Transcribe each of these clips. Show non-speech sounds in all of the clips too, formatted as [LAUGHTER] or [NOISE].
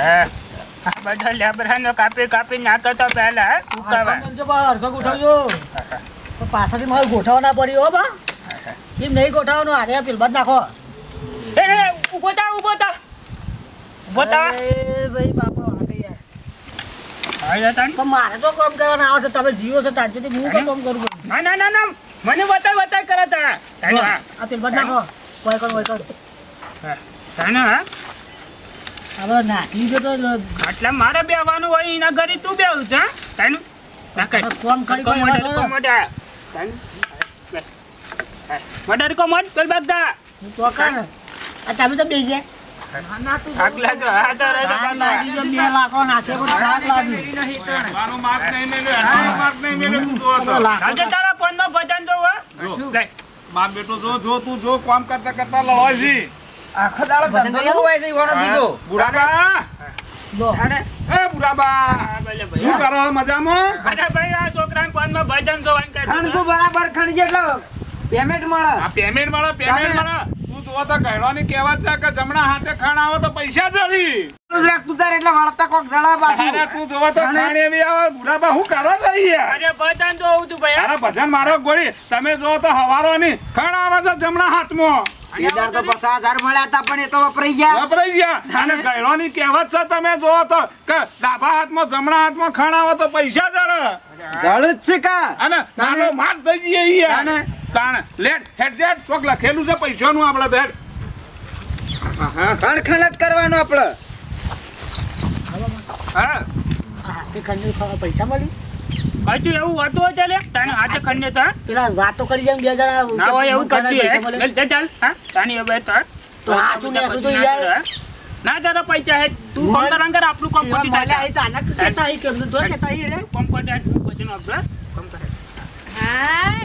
આ બધા લેબરાનો કાપી કાપી નાખો તો પહેલા ઉકાવા. હરખો ગોઠવજો. તો પાછળથી મારે ગોઠવવા ના પડી હો બા. એમ નહીં ગોઠવવાનું? આરે પેલ બાદ નાખો. એ, થા, ઊભો થા. ઊભો થા. અરે ભાઈ બાપા મારે તો કામ કરવાના આવે છે તમે જીવો છો ત્યાં સુધી હું કામ કરું ના ના ના ના. મને બતાવ બતાવ કરે તા આ પેલ બાદ નાખો. કોઈ કર કોઈ કર. તાને હા. હવે નાખી દો તો આટલા મારે બેવાનું હોય એના ઘરે તું બેવું છે? તાને કોમ કરી કોમ કોઈ કોમ મોઢે. તાને બે. હા. મોઢે કોમ મોઢ, પેલ બધા હું તો કર આ તમે તો બેસી જાય થાક લાગે હા તો રે તો થાક કાકા. લાગી ગયો, બે લાકડો નાખ્યો તો થાક લાગી. હેડવાનો માર્ગ નહીં મેલ્યો, હેડવાનો માર્ગ નહીં મેલ્યો, તું જો તો. આજે તારા ફોન નો ભજન જો હો. જો. લે. બાપ બેટો જો જો તું જો કામ કરતા કરતા લડોય છે આખો દાડો ધંધો હોય છે ઈવાનો બીજો. બુરાબા લો. અને એ બુરાબા હા, ભલે ભાઈ. શું કરો મજામાં અરે ભાઈ આ છોકરાને ફોનમાં ભજન જોવાનું કહેતો ખણ. તું બરાબર ખણજે એટલે પેમેન્ટ મળે આ પેમેન્ટ મળે પેમેન્ટ મળે તું જો તો કહેવાની કહેવત છે કે જમણા હાથે ખણ આવે તો પૈસા જડી એટલું તારે એટલે વળતા કોક. તું જોવો તો ખાણ એવી આવે બુરાબા શું કરો છો અરે ભજન જોવું તું ભાઈ હા? અરે ભજન મારો ગોળી તમે જો તો હવારો ની ખણ આવે છે જમણા હાથમાં એ તો પચાસ હજાર મળ્યા હતા પણ એ તો વપરાઈ ગયા. વપરાઈ ગયા. અને કહેવત છે તમે જોવો તો કે ડાબા હાથમાં જમણા હાથમાં ખાણ તો પૈસા જડે. જળ જ છે કા? અને નાનો માર થઈ જઈએ યાર. તાણે? તાણે. લેટ હેડ ચોક લખેલું છે પૈસાનું આપણે બેડ ખણ ખણ જ કરવાનું આપણે. હા. પૈસા મળી હજુ એવું હતું હોય ચાલે તાને હાથે ખંડે તો પેલા વાતો કરી જાય બે જણા ના હોય એવું કરતી હે ચાલ ચાલ હા? તાણી હવે તો તો હાચું ને આપણું તો યાર ના જરા પૈસા હે. તું કોમ કર અંગર આપણું કોમ મળ્યા થાય એ તો અનક કેતા હોય કેમ તો કેતા હોય રે. કોમ થાય તું પછી આપણે કોમ કરે. હાય.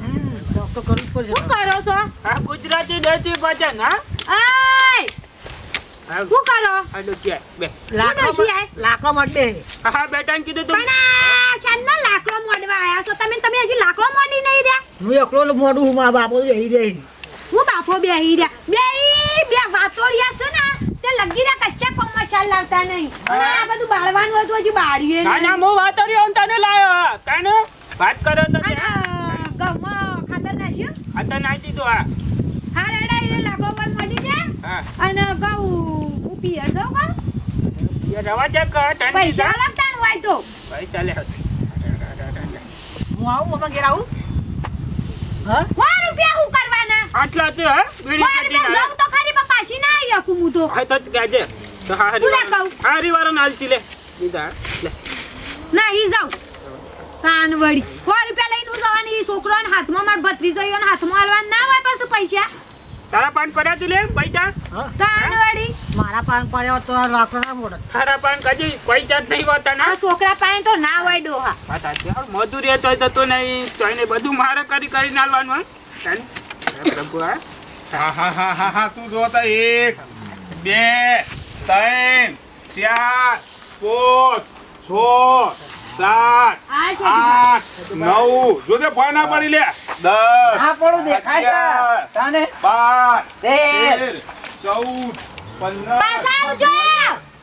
હમ, તો કરું કરવું પડશે. શું કરો છો? હા ગુજરાતી દેતી ભજન હા? આય હા શું કરો? આ ડોચી બે. લાકડો હા કીધું તું. પણ શાનનો લાકડો મોડવા આયા છો. તમે તમે હજી લાકડો મોડી નહીં રહ્યા. હું એકલો મોડું હું મારા બાપો જઈ રહી હું બાપો બેહી રહ્યા. બે બે વાતોડિયા છો ને? તે લગી રહ્યા કશા કોમ મસાલ લાવતા નહીં. અને આ બધું બાળવાનું હતું હજી બાળીએ ના ના હું વાત તને લાયો. કાને વાત કરો તો ઘઉંમાં ખાતર નાખ્યું. આ તો દીધું હા. હા રેડા એ લાકડો પર અને ઘઉં હું પિયર દઉં કા? રવા દે કે ઠંડી પૈસા લગતા ને હોય તો ભાઈ ચાલે હું આવું મમ્મા ઘેર આવું? હા? સો રૂપિયા હું કરવાના? આટલા છે હા? બીડી રૂપિયા કટીને જઉં તો ખરી પણ પાછી ના આવી શકું હું તો. હા તો ગાજે તો હા તું લે હરિવારો કહું. હા હરિવારો નાલતી લે. દીધા લે. નહીં જાઉં. કાનવડી સો રૂપિયા લઈને હું જવાની છોકરાને હાથમાં માર ભત્રીજો હાથમાં હાલવા ના હોય પાછું પૈસા. તારા પાન પડ્યા તું લે પૈસા? હા. કાનવડી મારા પાન પડ્યો તો લાકડો ના મોડે. તારા પાન કદી પૈસા જ નહીં હોતા ના છોકરા પાન તો ના હોય ડોહા. પાછા હા, મજૂરી તો તું નહીં તો એને બધું મારે કરી કરી નાલવાનું હોય પ્રભુ હા? હા હા હા હા હા તું જોતા એક બે ત્રણ ચાર પાંચ છ સાત આ છે. આઠ નવ. જોતે ફોન ના પડી લે. દસ હા પડું દેખાય તને? બાર તેર. ચૌદ પંદર. પાછા આવજો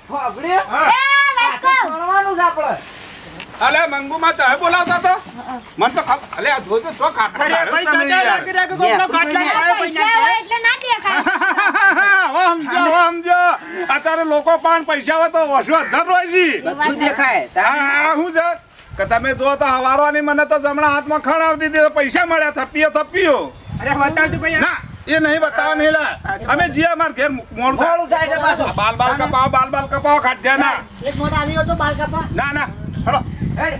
ફાફડે. હા. ભણવાનું અલે મંગુમાં તો બોલાવતા તો. મન તો ખબર અલે આ છો એટલે ના દેખાય. [LAUGHS] સમજો સમજો. અત્યારે લોકો પણ પૈસા હોય તો વસવા ધર હોય છે. બધું દેખાય આ શું છે કે તમે જો તો હવારવાની મને તો જમણા હાથમાં ખણ આવતી હતી પૈસા મળ્યા થપ્પીઓ થપ્પીઓ અરે બતાવજો ભાઈ ના એ નહીં બતાવો નહીં લા. અમે જીએ અમાર ઘેર મોડું. બાલ બાલ કપાવો બાલ બાલ કપાવો ખાધ્યા ના. એક મોઢ આવી તો બાલ કાપા. ના ના હલો હેડ.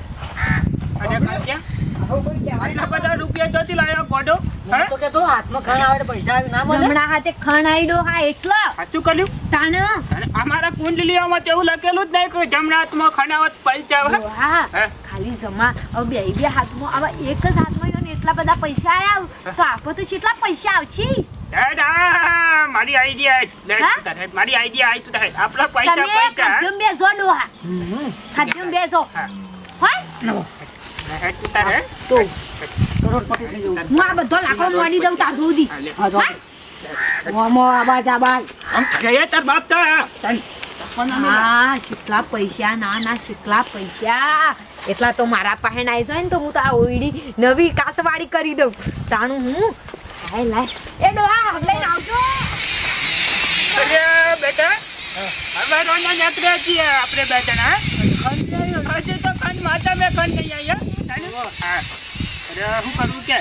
અરે ખાધ્યા હવે કોઈ કહેવાય આટલા બધા રૂપિયા જોતી લાયો ગોડો? હે હું? તો કહેતો હાથમાં ખાણ આવે તો પૈસા આવે ના મળે. જમણા હાથે ખણાઈ ડોહા એટલો. સાચું કર્યું? તાન અને અમારા કુંડલીઓમાં તેવું લખેલું જ નહીં કે જમણા હાથમાં ખણાવત પૈસા આવે. ડોહા હે? ખાલી જમા હવે બે બે હાથમાં આવા એક જ હાથમાં ને એટલા બધા પૈસા આવ્યા તો આપો તો કેટલા પૈસા આવશે? મારી આઈડિયા મારી આઈડિયા આવી તું આપણા પૈસા પૈસા. બેસો ડોહા. બેસો. હોય? હું આ બધો લાકડો મોડી દઉં તાર સુધી. પૈસા ના ના શીખલા પૈસા. એટલા તો મારા પાસે આવી જાય ને તો હું તો આ ઓઈડી નવી કાસવાડી કરી દઉં. તાણું હું? હાય લાય. એ ડોહા લઈને આવજો. અરે બેટા. હવે રોના નીકળ્યા છીએ આપણે બે જણા હજી તો ખંડ માતા મેં ખંડ નહીં આવ્યા હા. અરે શું કરવું કે?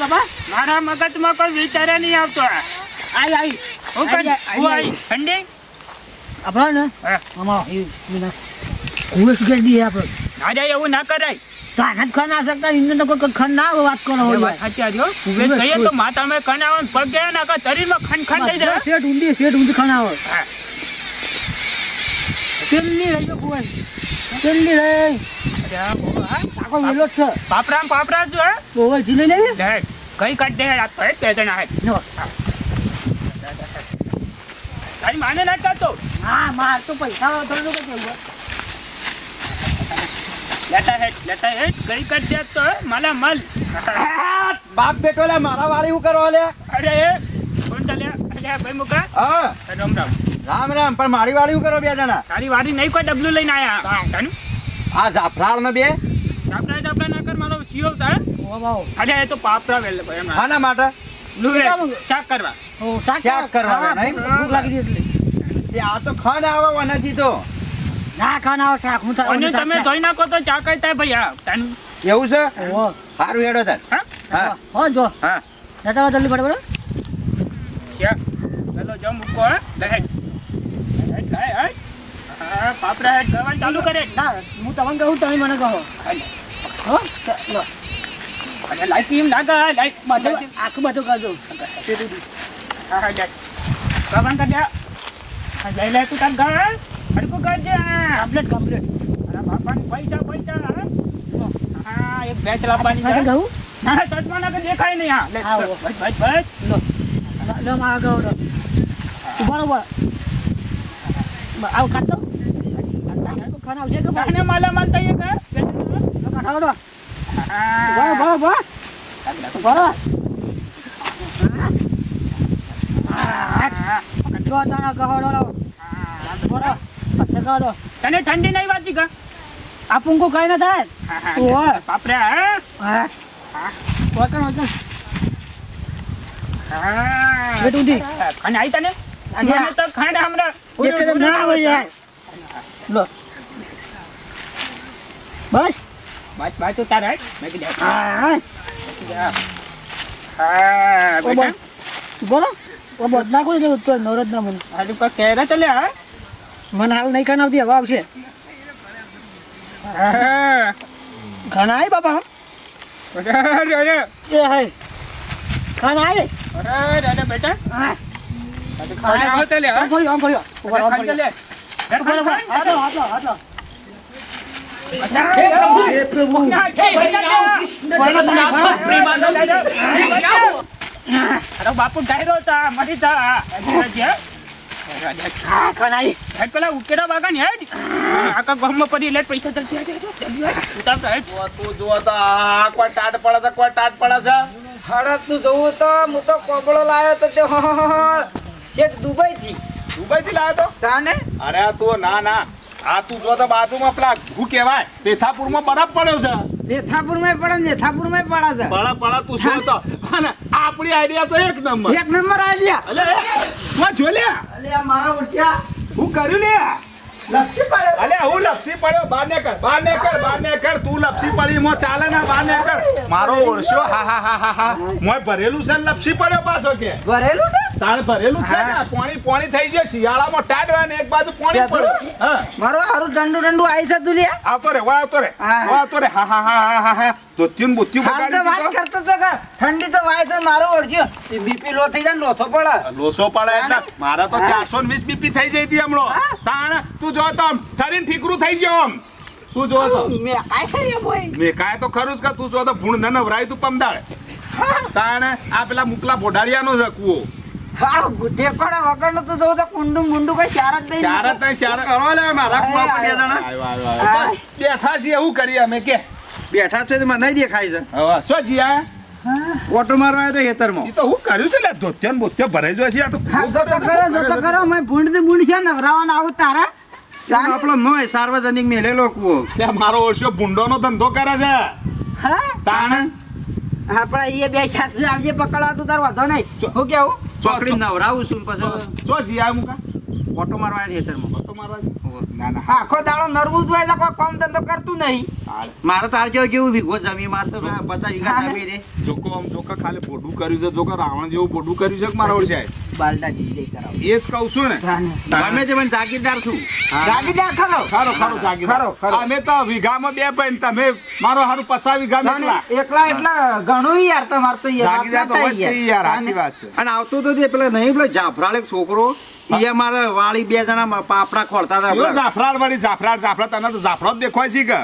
બાબા મારા મગજમાં કોઈ વિચારે નહીં આવતો. આ આઈ આઈ હું કર? હું આઈ. ઠંડી? આપણો ને? હા. આમાં હું શું કરી દઈએ આપણે અરે એવું ના કરાય. તો આના જ ખાન આ શકતા? ઇન્દ્ર તો કોઈ ખન ના વાત કરો હોય સાચી આ જો. ઉભે કહીએ તો માથામાં ખંડ આવે ને શરીરમાં ખન ખંડ થઈ જાય. શેઠ ઊંડી શેઠ ઊંડી ખાન આવે. તેલની રહી તેલની. આખો વેલો છે. પાપડા ને પાપડા જ હે લે, કઈ કાઢ દે આ તો બે જણા હે. નો તારી માને ના કાઢતો હા માર તો પૈસા થોડું કે લેતા હેઠ લેતા હેઠ કઈ કાઢ દે તો હે, માલા મલ. [LAUGHS] બાપ બેટો લે મારા વાળી હું કરો લે? અરે એ કોણ ચાલ્યા અરે ભાઈ મુકા. હા. રામ રામ. રામ રામ પણ મારી વાળી હું કરો બે જણા? તારી વાડી નહીં કોઈ ડબલું લઈને આયા. તાનું? આ જાફરાળ ને બે? ડાબડા જાફરા ના કર મારો ચિયો થાય ઓ વાહ અરે એ તો પાપરા વેલ ભાઈ એમાં આના માટે? લુવે શાક કરવા. ઓ શાક કરવા? હા, નહીં? ભૂખ લાગી ગઈ એટલે. આ તો ખાંડ આવે વનાથી તો. ના ખાન શાક હું અને તમે જોઈ નાખો તો ચા કઈ થાય ભાઈ આ તાનું એવું છે? ઓ સારું હેડો તાર. હા? હા. હો જો. હા. જતા રહો જલ્દી બરાબર? શાક ચલો જો મૂકો હે. લે હેઠ હેઠ હા પાપડા ગવાનું ચાલુ કરે. ના હું તમને કહું તમે મને કહો. હો લો. અને લાઈટ એમ લાગે લાઈટ બધું આખું બધું કરજો હા હા ગવાનું દે હા જઈ લે તું તાર ઘર. હરકું કરજે. કમ્પ્લીટ કમ્પ્લીટ અરે બાપાની પૈસા પૈસા હા? હા એક બેચ લાવવાની છે. કહું? ના ચશ્મા ના દેખાય નહીં હા. લે બસ બસ બસ લો. લો માં આગળ લો. ઊભા ઊભા આવ ખાતો ખાના આવશે કે તને માલા માલ થઈએ કે ખાતા કરો હા? બરો બરો બરો બરો હા. જો તારા ગહોડો બરો કરો તને ઠંડી નહીં વાંચી કા? આ પુંકો કઈ ના થાય. ઓય. બાપરે હા. વકન હા. બેટ ઊંધી. ખાંડ આવી તને? મને તો ખાંડ હમણાં ના આવે યાર. લો. બસ. બસ બસ તું તારે. મેં કીધું હા હા. બોલો ઓ બદના કોઈ દેવું તો નવરત ના મને. હજુ કોઈ કહેરા તલે હા. મને હાલ નહીં ખાના આવતી હવે આવશે. ઘણા બાપા. એ હાય ખાના આવી અરે અરે બેટા. હા. હજુ ખાંડ લે હા. આમ આમ બાપુ ડાયરો હતા ખાના હેડ પેલા ઉકેડા બાગા ને હેડ આખા ગામમાં પડી એટલે પૈસા. તું જો તો આ કોઈ ટાટ પડે છે કોઈ ટાટ પડે છે હડતનું જોવું તો હું તો કોબળો લાવ્યો તો તે શેઠ દુબઈ થી દુબઈ થી લાવ્યો તો તાને અરે તું ના ના આ તું જો તો બાજુમાં પેલા શું કહેવાય. પેથાપુરમાં બરફ પડ્યો છે. મેથાપુરમાં પડે મેથાપુરમાં પડે બળા બળા તું શું તો? અને આપણી આઈડિયા તો એક નંબર. એક નંબર આઈડિયા અલે હું જો લે. અલે આ મારા ઉઠ્યા. હું કર્યું લે લપસી પડે અલે હું લપસી પડ્યો. બાર ને કર બાર ને કર બાર ને કર તું લપસી પડી મો ચાલે ના બાર ને કર મારો ઓળશ્યો હા હા હા હા હા. મોય ભરેલું છે ને લપસી પડ્યો પાછો કે? ભરેલું છે? તાણ ભરેલું છે ને. પાણી પાણી થઈ જાય શિયાળામાં ટાઢ હોય ને એક બાજુ પાણી પડે. મારો હારું ઠંડુ ઠંડુ આવી છે દુલિયા આવતો રે વાય આવતો રે. વાય આવતો રે. હા હા હા હા હા તો ત્યુન બુત્યું બગાડી વાત કરતો તો ઠંડી તો વાય તો મારો ઓળખ્યો. બીપી લો થઈ જાય લોથો પડે. લોસો પડે એટલે મારા તો ચારસો ને વીસ બીપી થઈ જઈ હતી હમણાં. તાણ તું જો તો આમ ઠરીને ઠીકરું થઈ ગયો આમ. તું જો તો. મેં કાંઈ કર્યું ભાઈ? મે કાય તો ખરું જ કે તું જો તો ભૂણ ન નવરાય તું પમદાડે તાણ આ પેલા મુકલા બોડાડિયાનો છે કૂવો. હા ઠેકોડા વગરનો તો તો કુંડું મુંડું કઈ ચાર જ નહીં ચાર જ નહીં ચાર જ. લે મારા કુવા પર બે જણા. આવ્યો, આવ્યો, આવ્યો. બેઠા છીએ એવું કરીએ અમે કે. બેઠા છે તો મને દેખાય છે. હવે શું જીયા ઓટો મારવા આવ્યો તો ખેતરમાં. ઈ તો હું કર્યું છે લે ધોતિયો ને બોતિયો ભરાઈ જાય છે આ તો તો કરો જો તો કરો મેં ભૂંડ ને ભૂંડ છે નવરાવાના આવું તારા. આપણો મોય સાર્વજનિક મેલેલો કુવો. મારો ઓછો ભૂંડોનો ધંધો કરે છે. હા? તાણ? આપણે એ બે સાથે આવજે પકડવા તો તાર વાંધો નહીં. હું કેવું? ચો, પકડી ચો. નવરાવું છું પછી ચો જી આ મુકા ઓટો મારવા ખેતરમાં ઓટો મારવા આખો દાડો નરવું જ એટલે કોઈ કામ ધંધો કરતું નહીં. મારે તાર જેવું જેવું વીઘો જમીન મારતો પચાસ વીઘા જમીન રે જોકો આમ જોકો ખાલી પોડું કર્યું છે જોકો રાવણ જેવું પોટું કર્યું છે મારા ઓળશે? બાલટા જીજે કરાવ. એ જ કહું છું ને. તમે પણ જાગીરદાર છું. જાગીરદાર ખરો. ખરો ખરો જાગીર ખરો, ખરો. અમે તો વીઘામાં બે પણ તમે મારો હારું પસા વીઘા એકલા એકલા એટલા ઘણું યાર તમાર તો યાર જાગીરદાર તો વાત હોય જ ના તે થાય યાર, સાચી વાત છે. અને આવતો તો જે પેલા નહીં પેલો જાફરાળ એક છોકરો ઈ મારે વાળી બે જણા પાપડા ખોલતા હતા જો વાળી જાફરાળ જાફરાળ તને તો જાફરો દેખાય છે કે?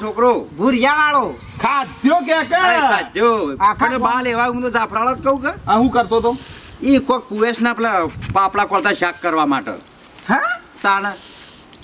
છોકરો. ભૂરિયા વાળો ખાધ્યો કે કે? ખાધ્યો. આખા અને બા હું તો જાફરાળ જ કહું કે. હું કરતો તો? એ કોક કુવેસના પેલા પાપડા ખોલતા શાક કરવા માટે. હા? તાના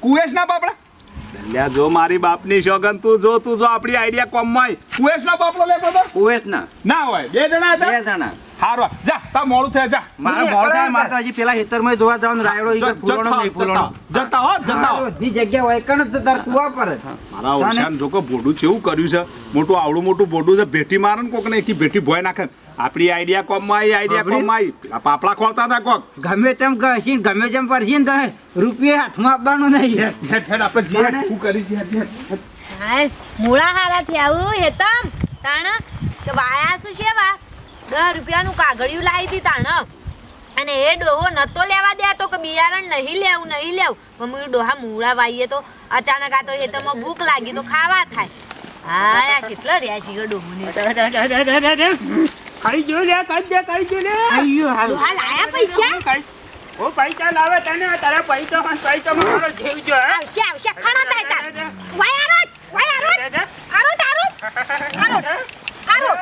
કુવેશ ના બાપડા જો મારી બાપની શોગન તું જો તું જો આપણી આઈડિયા કોમમાં કુવેશ ના બાપડો લેતો તો? કુવેસના ના હોય. બે જણા બે જણા. હારો જા તા મોડું થાય જા. મારે મોડું થાય મારે પેલા ખેતરમાં જોવા જવાનું રાયડો ઈ ફૂલણો જતા નહીં ફૂલણો જતા જતા હો જતા હો. જગ્યા હોય કણ જ તાર કુવા પર મારા ઓરસાન જોકો ભોડું કેવું કર્યું છે. મોટું આવડું મોટું બોડું છે. ભેટી મારે ને કોક ને એકી ભેટી ભોય નાખે. આપણી આઈડિયા કોમમાં આવી આઈડિયા કોમમાં આવી પાપડા ખોલતા હતા કોક. ગમે તેમ ઘસીને ગમે તેમ પરસીને તો રૂપિયા હાથમાં આપવાનું નહીં. આપણે શું કરી છે. મૂળા હારા થી આવું હેતમ તાણા વાયા શું છે વા? દસ રૂપિયાનું કાગળિયું લાવી હતી તાણ અને એ ડોહો નતો લેવા દે તો કે બિયારણ નહીં લેવું નહીં લેવું. મમ્મી ડોહા મૂળા વાઈએ તો. અચાનક આ તો હેતરમાં ભૂખ લાગી તો ખાવા થાય. હા આ કેટલો રહ્યા છે ડોહને. ખાઈ જો લે ખાઈ દે ખાઈ જો લે. ડોહા લાયા પૈસા? ઓ પૈસા લાવે તને તારા પૈસા પણ પૈસા મારો જીવ જો આવશે આવશે. ખાણા થાય તાર. વાયા રોટ વાયા રોટ આરોટ આરોટ. આરો [LAUGHS] આરો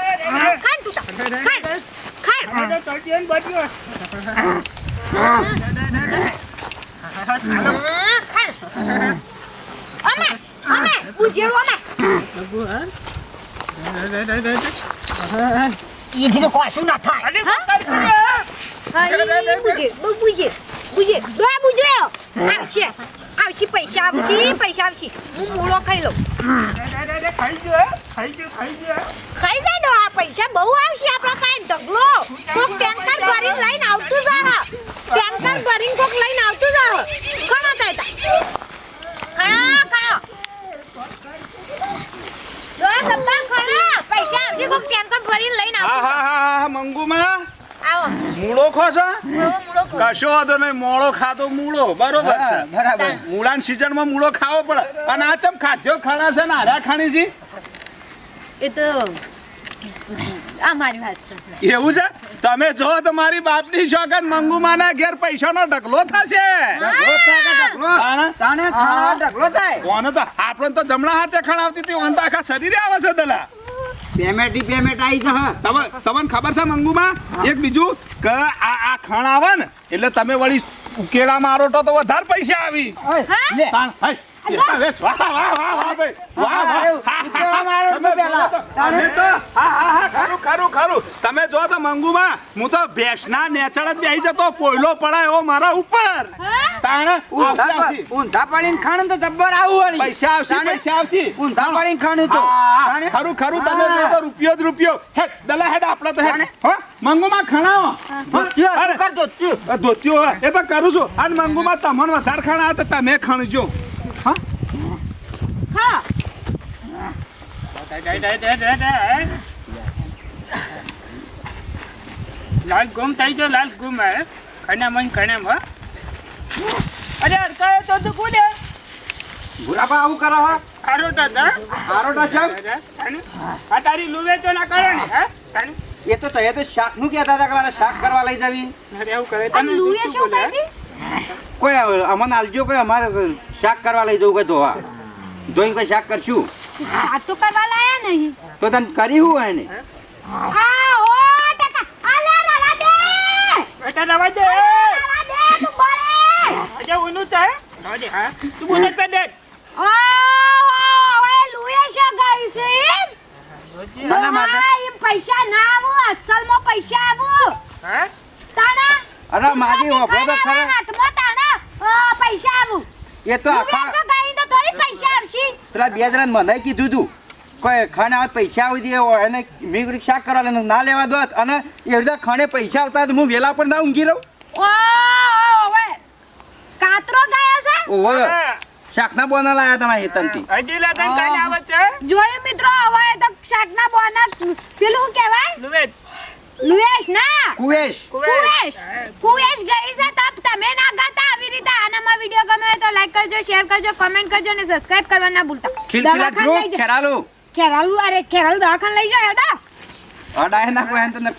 ખાન તું તાર ખાન ખાન અરે તો બચ્યો? અમે અમે પૂજેડું અમે. ઈ કીધું કોશું ના થાય. અરે કરી. બુજે બુજે બહુ પૂજે પૂજે દો પૂજે આવશે પૈસા આવશે પૈસા આવશે હું મૂળો ખાઈ લઉં ખાઈ જો ખાઈ જો ખાઈ જો ખાઈ જાય ડો આ પૈસા બહુ આવશે આપણા પાસે ઢગલો કોક ટેન્કર ભરીને લઈને આવતું જા ટેન્કર ભરીને કોક લઈને આવતું જા ઘણા થાય તા ઘણા ઘણા જો સબ્બાર ઘણા પૈસા આવશે કોક ટેન્કર ભરીને લઈને આવતું હા હા હા મંગુમાં આવો મૂળો ખો છો મૂળો મૂળો ખો. કશો વાંધો નહીં મોળો ખાતો મૂળો બરોબર છે. બરાબર. મૂળાની સિઝનમાં મૂળો ખાવો પડે. અને આ ચમ ખાજો ખાણા છે ને ખાણી છે એ તો આ મારી વાત છે. એવું છે? તમે જો તો મારી બાપની શોગન મંગુમાના ઘેર પૈસાનો ઢગલો થશે. ઢગલો. તાણે? તાણે ખાવા ઢગલો થાય? કોને તો? આપણને તો જમણા હાથે ખણાવતી હતી ઓન તો આખા શરીરે આવે છે દલા. પેમેન્ટ પેમેન્ટ આવી જશે. તમને ખબર છે મંગુમાં? એક બીજું કે આ આ ખણ આવે ને એટલે તમે વળી ઉકેલા મારો તો વધારે પૈસા આવી. તમે. જો તો, મંગુમાં હું તો ભેંસના નેચળ પોયલો પડાય મારા ઉપર તાણ ઊંધા આવશે. પ- ઊંધા પાડીને ખાણ તો જબ્બર આવું વળી. પૈસા આવશે પૈસા આવશે ઊંધા તાણે? ખરું ખરું તમે તો રૂપિયો જ રૂપિયો હેડ દલા હેડ આપણે તો હેડ? હો મંગુમાં ખણાવો હોય એ તો કરું છું અને મંગુમાં તમને વધારે ખણા તો તમે ખણજો હા હા દે, દે, દે, દે, દે, દે, હે? લાલ ગુમ થઈ ગયો લાલ ગુમ હે ખના મન ખના માં અરે અડકાયો તો તું કોને ભૂરાબા આવું કરો હો. ખારો તો આરોટા છે? આ તારી લુવે તો ના કરે ને હે તાણી. એ તો તય તો શાકનું કહેતા હતા કે શાક કરવા લઈ જવી અરે એવું કરે તને લુએ શું? કરી કોઈ અમને આલજો કોઈ અમારે શાક કરવા લઈ જવું કોઈ ધોવા ધોઈને કોઈ શાક કરશું? આ તો કરવા લાયા નહીં. તો તને કરી હું એને? હા હો ટકા. આલે રવા દે. બેટા રવા દે. રવા દે તું બોલે અજે ઊનું છે રવા દે હા. તું બોલે પે દે. ઓ ઓએ લુએ શું ગઈ છે એમ. શાના માટે? પૈસા ના આવો અસલમાં પૈસા આવો. હે? તાણા અરે માજી વભો તો ખરા. હાથમાં તાણા. પૈસા આવો. એ તો આખા છો ખાઈ તો થોડી પૈસા આવશે પેલા બે જણા મને કીધું તું કોઈ ખાને આ પૈસા આવી દે એને મેં શાક કરવા ના લેવા દોત અને એ રીતે ખાને પૈસા આવતા તો હું વેલા પર ના ઊંઘી રહું. ઓ હવે કાતરો ગયો છે? શાકના બોના લાયા તમારા હેતનથી હજી લગન કાલે આવે છે? જોયું મિત્રો હવે તો શાકના બોના પેલું કહેવાય? લુએશ ના! કુવેશ. કુવેશ! કુવેશ ગઈ છે તપ. તમે ના ગાતા આવી રીતે આનામાં વિડિયો ગમે તો લાઈક કરજો શેર કરજો કમેન્ટ કરજો અને સબસ્ક્રાઇબ કરવા ના ભૂલતા. ખીલખીલા ગ્રુપ ખેરાલુ. ખેરાલુ અરે ખેરાલુ દવાખાને લઈ જાઓ હેડો. અડાય ના કોઈ તો ને